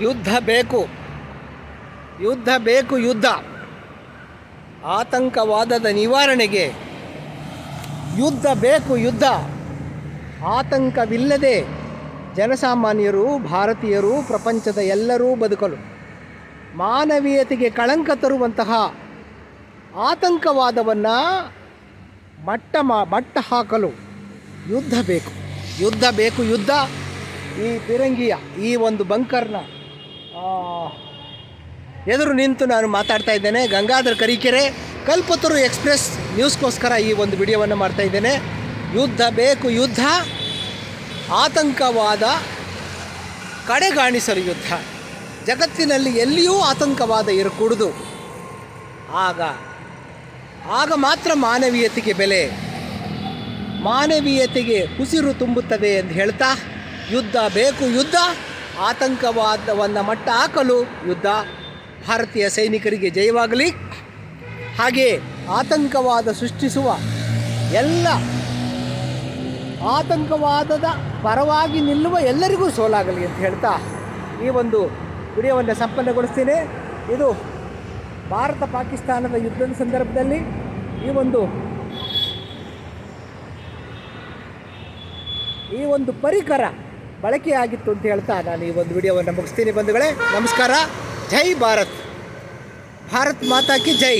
ಯುದ್ಧ ಬೇಕು. ಯುದ್ಧ ಬೇಕು ಯುದ್ಧ. ಆತಂಕವಾದದ ನಿವಾರಣೆಗೆ. ಯುದ್ಧ ಬೇಕು ಯುದ್ಧ. ಆತಂಕವಿಲ್ಲದೆ ಜನಸಾಮಾನ್ಯರು, ಭಾರತೀಯರು, ಪ್ರಪಂಚದ ಎಲ್ಲರೂ ಬದುಕಲು. ಮಾನವೀಯತೆಗೆ ಕಳಂಕ ತರುವಂತಹ ಆತಂಕವಾದವನ್ನು ಮಟ್ಟ ಮಾ, ಮಟ್ಟ ಹಾಕಲು ಯುದ್ಧ ಬೇಕು. ಯುದ್ಧ ಬೇಕು ಯುದ್ಧ. ಈ ತಿರಂಗಿಯ ಈ ಒಂದು ಬಂಕರ್ನ ಎದುರು ನಿಂತು ನಾನು ಮಾತಾಡ್ತಾ ಇದ್ದೇನೆ. ಗಂಗಾಧರ್ ಕರಿಕೆರೆ, ಕಲ್ಪತರು ಎಕ್ಸ್ಪ್ರೆಸ್ ನ್ಯೂಸ್ಗೋಸ್ಕರ ಈ ಒಂದು ವಿಡಿಯೋವನ್ನು ಮಾಡ್ತಾ ಇದ್ದೇನೆ. ಯುದ್ಧ ಬೇಕು, ಯುದ್ಧ, ಆತಂಕವಾದ, ಕಡೆಗಾಣಿಸಲು ಯುದ್ಧ. ಜಗತ್ತಿನಲ್ಲಿ ಎಲ್ಲಿಯೂ ಆತಂಕವಾದ ಇರಕೂಡದು. ಆಗ ಆಗ ಮಾತ್ರ ಮಾನವೀಯತೆಗೆ ಬೆಲೆ. ಮಾನವೀಯತೆಗೆ ಉಸಿರು ತುಂಬುತ್ತದೆ ಎಂದು ಹೇಳ್ತಾ, ಯುದ್ಧ ಬೇಕು, ಯುದ್ಧ ಆತಂಕವಾದವನ್ನು ಮಟ್ಟ ಹಾಕಲು ಯುದ್ಧ ಭಾರತೀಯ ಸೈನಿಕರಿಗೆ ಜಯವಾಗಲಿ. ಹಾಗೆ ಆತಂಕವಾದ ಸೃಷ್ಟಿಸುವ ಎಲ್ಲ ಆತಂಕವಾದದ ಪರವಾಗಿ ನಿಲ್ಲುವ ಎಲ್ಲರಿಗೂ ಸೋಲಾಗಲಿ ಅಂತ ಹೇಳ್ತಾ ಈ ಒಂದು ವಿಡಿಯೋವನ್ನು ಸಂಪನ್ನಗೊಳಿಸ್ತೀನಿ. ಇದು ಭಾರತ ಪಾಕಿಸ್ತಾನದ ಯುದ್ಧದ ಸಂದರ್ಭದಲ್ಲಿ ಈ ಒಂದು ಈ ಒಂದು ಪರಿಕರ ಬಳಕೆಯಾಗಿತ್ತು ಅಂತ ಹೇಳ್ತಾ ನಾನು ಈ ಒಂದು ವಿಡಿಯೋವನ್ನು ಮುಗಿಸ್ತೀನಿ ಬಂಧುಗಳೇ. ನಮಸ್ಕಾರ. ಜೈ ಭಾರತ್. ಭಾರತ್ ಮಾತಾ ಕಿ ಜೈ.